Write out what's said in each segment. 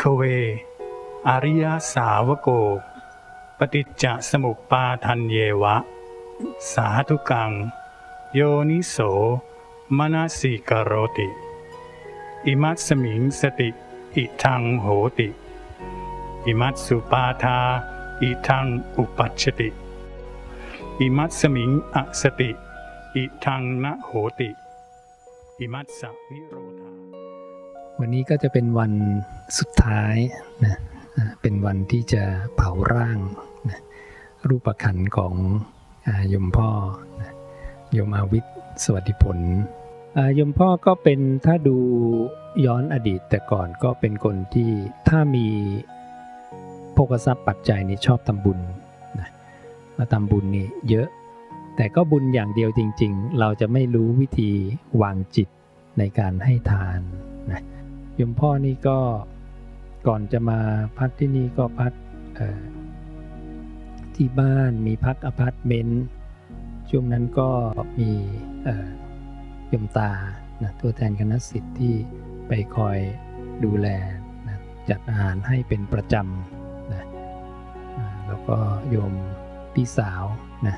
ขเว อริยสาวโก ปฏิจจสมุปปาทันเยวะ สาธุกัง โยนิโสมนสิกโรติ อิมัตสมิงสติ อิทังโหติ อิมัตสุปาทา อิทังอุปัชติ อิมัตสมิงอสติ อิทังนะโหติ อิมัตสวิโรธ วันนี้ก็จะเป็นวันสุดท้ายนะเป็นวันที่จะเผาร่างนะรูปขันของอยมพ่อนะยมอาวิทย์สวัสดิผลยมพ่อก็เป็นถ้าดูย้อนอดีตแต่ก่อนก็เป็นคนที่ถ้ามีโภคทรัพย์ปัจจัยนี่ชอบทำบุญนะมาทำบุญนี่เยอะ แต่ก็บุญอย่างเดียวจริง ๆ เราจะไม่รู้วิธีวางจิตในการให้ทานนะ ยมพ่อนี่ก็ก่อนจะมาพักที่นี่ก็พักที่บ้านมีพักอพาร์ตเมนต์ช่วงนั้นก็มียมตานะตัวแทนคณะสิทธิ์ที่ไปคอยดูแลนะจัดอาหารให้เป็นประจำนะแล้วก็โยมพี่สาวนะ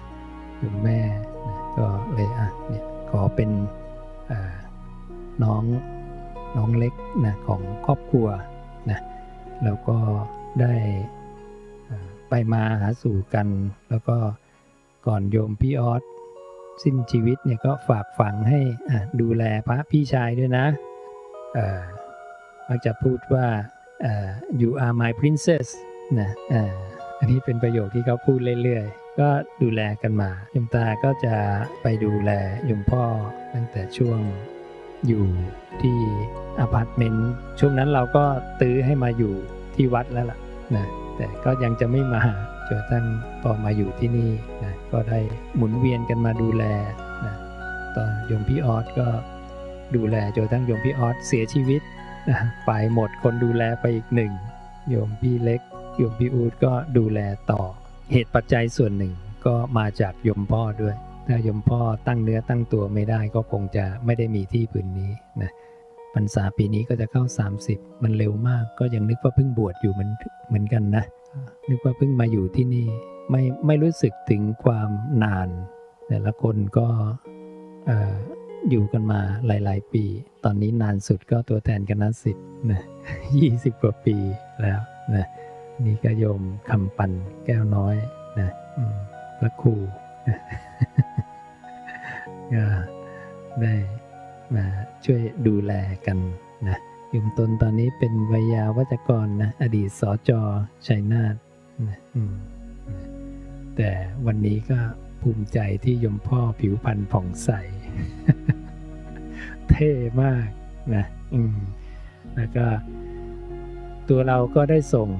โยมแม่นะก็เลยอะเนี่ยขอเป็นน้อง น้องเล็กนะของครอบครัวนะแล้วก็ได้ไปมาหาสู่กัน แล้วก็ก่อนโยมพี่ออสสิ้นชีวิตเนี่ยก็ฝากฝังให้อะดูแลพระพี่ชายด้วยนะอ่อมักจะพูดว่าอ่อ you are my princess นะอันนี้เป็นประโยคที่เขาพูดเรื่อยๆ ก็ดูแลกันมาโยมตาก็จะไปดูแลโยมพ่อตั้งแต่ช่วง อยู่ที่อพาร์ตเมนต์ช่วงนั้นเราก็ตื้อให้มาอยู่ที่วัดแล้วล่ะนะแต่ก็ยังจะไม่มาจนกระทั่งพอมาอยู่ที่นี่นะก็ได้หมุนเวียนกันมาดูแลนะตอนโยมพี่ออสก็ดูแลจนกระทั่งโยมพี่ออสเสียชีวิตนะไปหมดคนดูแลไปอีกหนึ่งโยมพี่เล็กโยมพี่อูดก็ดูแลต่อเหตุปัจจัยส่วนหนึ่งก็มาจากโยมพ่อด้วย ถ้ายมพ่อตั้งเนื้อตั้งตัวไม่ได้ก็คงจะไม่ได้มีที่ผืนนี้นะพรรษาปีนี้ก็จะเข้า 30 มันเร็วมากก็ยังนึกว่าเพิ่งบวชอยู่เหมือนเหมือนกันนะ นึกว่าเพิ่งมาอยู่ที่นี่ไม่ไม่รู้สึกถึงความนาน แต่ละคนก็ออยู่กันมาหลาย ๆ ปี ตอนนี้นานสุดก็ตัวแทนคณะสิทธิ์นะยี่สิบกว่าปีแล้วนะนี่ก็โยมคำปันแก้วน้อยนะพระครู ก็ได้มาช่วยดูแลกันนะยุมตนตอนนี้เป็นวิยาวัจกรนะอดีตสอจอชัยนาทนะแต่วันนี้ก็ภูมิใจที่ยมพ่อผิวพรรณผ่องใส เท่มากนะอืมแล้วก็ตัวเราก็ได้ส่ง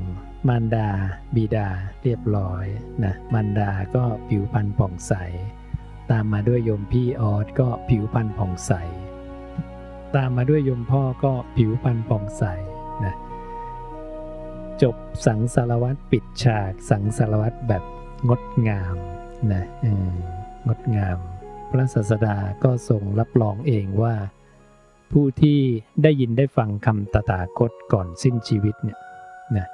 มารดาบิดาเรียบร้อยนะมารดาก็ผิวพรรณผ่องใส ตามมาด้วยโยมพี่ออสก็ผิวพรรณผ่องใส ตามมาด้วยโยมพ่อก็ผิวพรรณผ่องใสนะจบสังสารวัตรปิดฉากสังสารวัตรแบบงดงามนะงดงาม พระศาสดาก็ทรงรับรองเองว่า ผู้ที่ได้ยินได้ฟังคำตถาคตก่อนสิ้นชีวิตเนี่ยนะ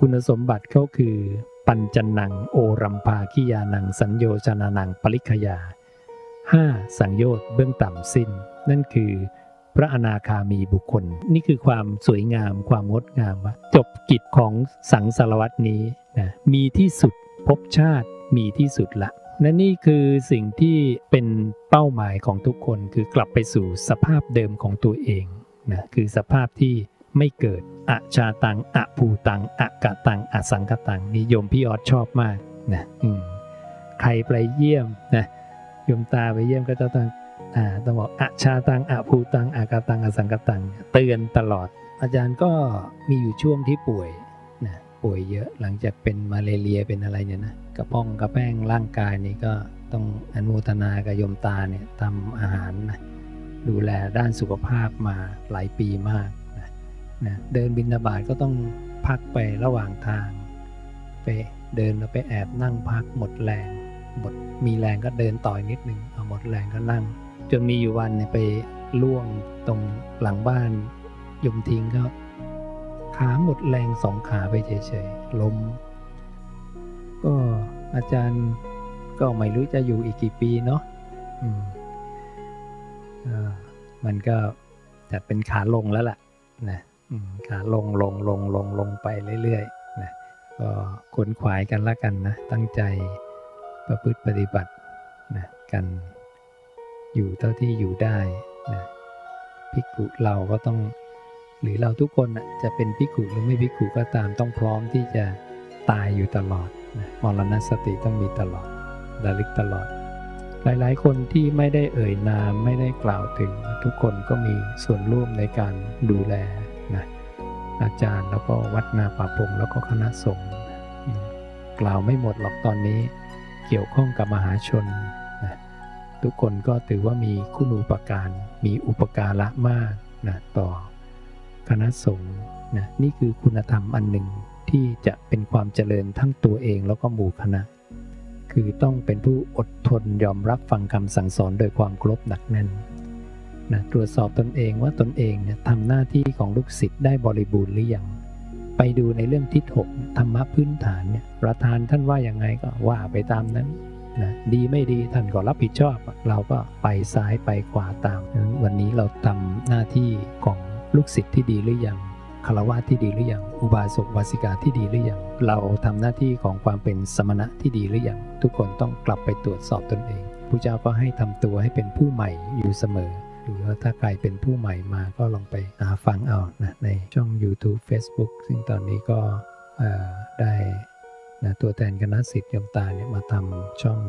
คุณสมบัติเขาคือ ปัญจนังโอรัมภาคิยานังสัญโยชนานังปริคยา 5. สังโยชน์เบื้องต่ำสิ้น นั่นคือพระอนาคามีบุคคล นี่คือความสวยงามความงดงามว่าจบกิจของสังสารวัตนี้นะมีที่สุดภพชาติมีที่สุดละและนี่คือสิ่งที่เป็นเป้าหมายของทุกคนคือกลับไปสู่สภาพเดิมของตัวเองนะคือสภาพที่ ไม่เกิดอชาตังอภูตังอกะตังอสังกตังนิยมพี่ออสชอบมากนะอืมใครไปเยี่ยมนะยมตาไปเยี่ยมก็จะต้องอ่าต้องบอกอชาตังอภูตังอากะตังอสังกตังเตือนตลอด อาจารย์ก็มีอยู่ช่วงที่ป่วยนะป่วยเยอะหลังจากเป็นมาเลเรียเป็นอะไรเนี่ยนะกระป้องกระแป้งร่างกายนี่ก็ต้องอนุโมทนากับยมตาเนี่ยทำอาหารนะดูแลด้านสุขภาพมาหลายปีมาก นะเดินบินบาตก็ต้องพักไประหว่างทาง ไปเดินแล้วไปแอบนั่งพักหมดแรงหมดมีแรงก็เดินต่อยนิดนึงเอาหมดแรงก็นั่ง จนมีอยู่วันเนี่ยไปล่วงตรงหลังบ้านยมทิ้งก็ขาหมดแรงสองขาไปเฉยๆล้มก็อาจารย์ก็ไม่รู้จะอยู่อีกกี่ปีเนาะอืมเออมันก็จะเป็นขาลงแล้วล่ะนะ ลงลงลงลงลงไปเรื่อยๆนะก็ขนขวายกันละกันนะ ตั้งใจประพฤติปฏิบัตินะกันอยู่เท่าที่อยู่ได้นะภิกุเราก็ต้อง หรือเราทุกคนนะจะเป็นภิกุหรือไม่ภิกุก็ตามต้องพร้อมที่จะตายอยู่ตลอดนะมรณสติต้องมีตลอดระลึกตลอด หลายๆ คนที่ไม่ได้เอ่ยนามไม่ได้กล่าวถึงทุกคนก็มีส่วนร่วมในการดูแล อาจารย์แล้วก็วัดนาป่าพงแล้วก็คณะสงฆ์กล่าวไม่หมดหรอกตอนนี้เกี่ยวข้องกับมหาชนนะทุกคนก็ถือว่ามีคุณูปการมีอุปการะมากนะต่อคณะสงฆ์นะนี่คือคุณธรรมอันหนึ่งที่จะเป็นความเจริญทั้งตัวเองแล้วก็หมู่คณะ คือต้องเป็นผู้อดทนยอมรับฟังคำสั่งสอนโดยความเคารพหนักแน่น นะตรวจสอบตนเองว่าตนเองเนี่ยทำหน้าที่ของลูกศิษย์ได้บริบูรณ์หรือยังไปดูในเรื่องทิศหกธรรมะพื้นฐานเนี่ยประธานท่านว่าอย่างไงก็ว่าไปตามนั้นนะดีไม่ดีท่านก็รับผิดชอบ เราก็ไปซ้ายไปขวาตามนั้นวันนี้เราทำหน้าที่ของลูกศิษย์ที่ดีหรือยังคารวะที่ดีหรือยังอุบาสกวาสิกาที่ดีหรือยังเราทำหน้าที่ของความเป็นสมณะที่ดีหรือยังทุกคนต้องกลับไปตรวจสอบตนเองพระเจ้าก็ให้ทำตัวให้เป็นผู้ใหม่อยู่เสมอ หรือว่าถ้าใครเป็นผู้ใหม่มาก็ลองไปหาฟังเอานะในช่อง YouTube Facebook ซึ่งตอนนี้ก็ได้นะตัวแทนคณะสิทธิ์ยมตาเนี่ยมาทำช่อง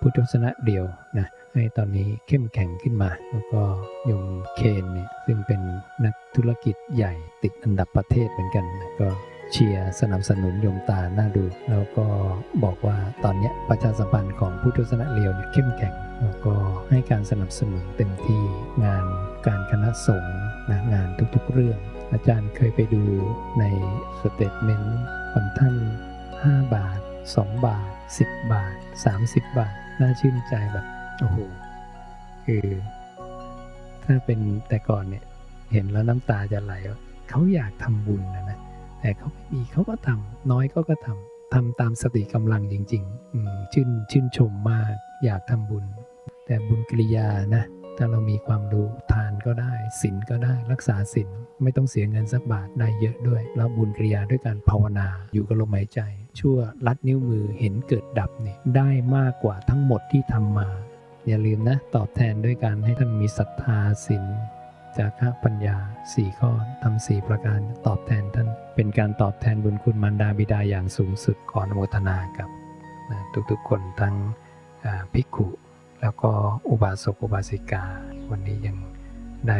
พุทธศาสนาเดียวนะให้ตอนนี้เข้มแข็งขึ้นมา แล้วก็ยมเคนเนี่ยซึ่งเป็นนักธุรกิจใหญ่ติดอันดับประเทศเหมือนกันนะก็เชียร์สนับสนุนยมตาหน่าดู แล้วก็บอกว่าตอนนี้ประชาสัมพันธ์ของพุทธศาสนาเรียวเนี่ยเข้มแข็ง แล้วก็ให้การสนับสนุนเต็มที่งานการคณะสงฆ์นะงานทุกๆเรื่อง อาจารย์เคยไปดูในสเตทเมนต์ของท่าน 5 บาท 2 บาท 10 บาท 30 บาท น่าชื่นใจแบบโอ้โหคือถ้าเป็นแต่ก่อนเนี่ยเห็นแล้วน้ำตาจะไหลเขาอยากทำบุญนะนะแต่เขาไม่มีเขาก็ทำน้อยเขาก็ทำทำตามสติกำลังจริง ๆ อืมชื่นชื่นชมมากอยากทำบุญ แต่บุญกิริยานะถ้าเรามีความรู้ทานก็ได้ศีลก็ได้รักษาศีลไม่ต้องเสียเงินสักบาทได้เยอะด้วยแล้วบุญกิริยาด้วยการภาวนาอยู่กับลมหายใจ ชั่วลัดนิ้วมือเห็นเกิดดับนี่ได้มากกว่าทั้งหมดที่ทำมา อย่าลืมนะ ตอบแทนด้วยการให้ท่านมีศรัทธาศีลจาคะปัญญาสี่ข้อทำสี่ประการตอบแทนท่าน เป็นการตอบแทนบุญคุณมารดาบิดาอย่างสูงสุดขออนุโมทนากับทุกๆคนทั้งภิกขุ แล้วก็อุบาสกอุบาสิกา วันนี้ยังได้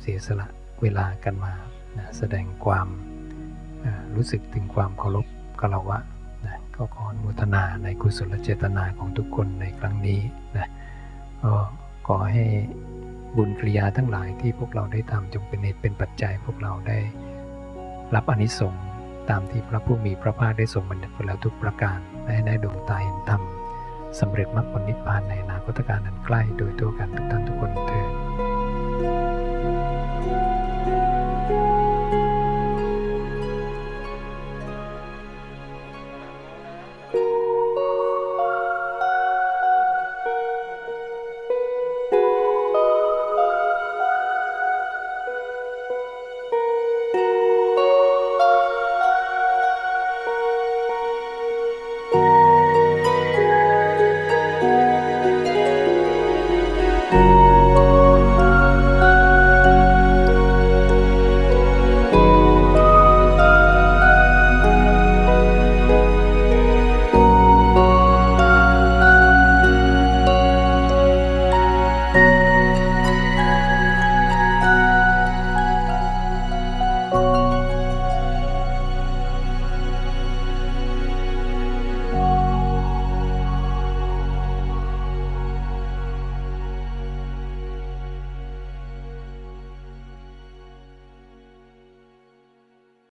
เสียสละเวลากันมานะแสดงความรู้สึกถึงความเคารพกรวะนะก็ขออนุโมทนาในกุศลเจตนาของทุกคนในครั้งนี้นะก็ขอให้บุญกิริยาทั้งหลายที่พวกเราได้ทำจงเป็นเหตุเป็นปัจจัย พวกเราได้รับอนิสงส์ตามที่พระผู้มีพระภาคได้ทรงบัญญัติไว้แล้วทุกประการและให้ได้ดวงตาเห็นธรรม สำเร็จมรรคผลนิพพานในอนาคตการนั้นใกล้โดยตัวกันทุกท่านทุกคน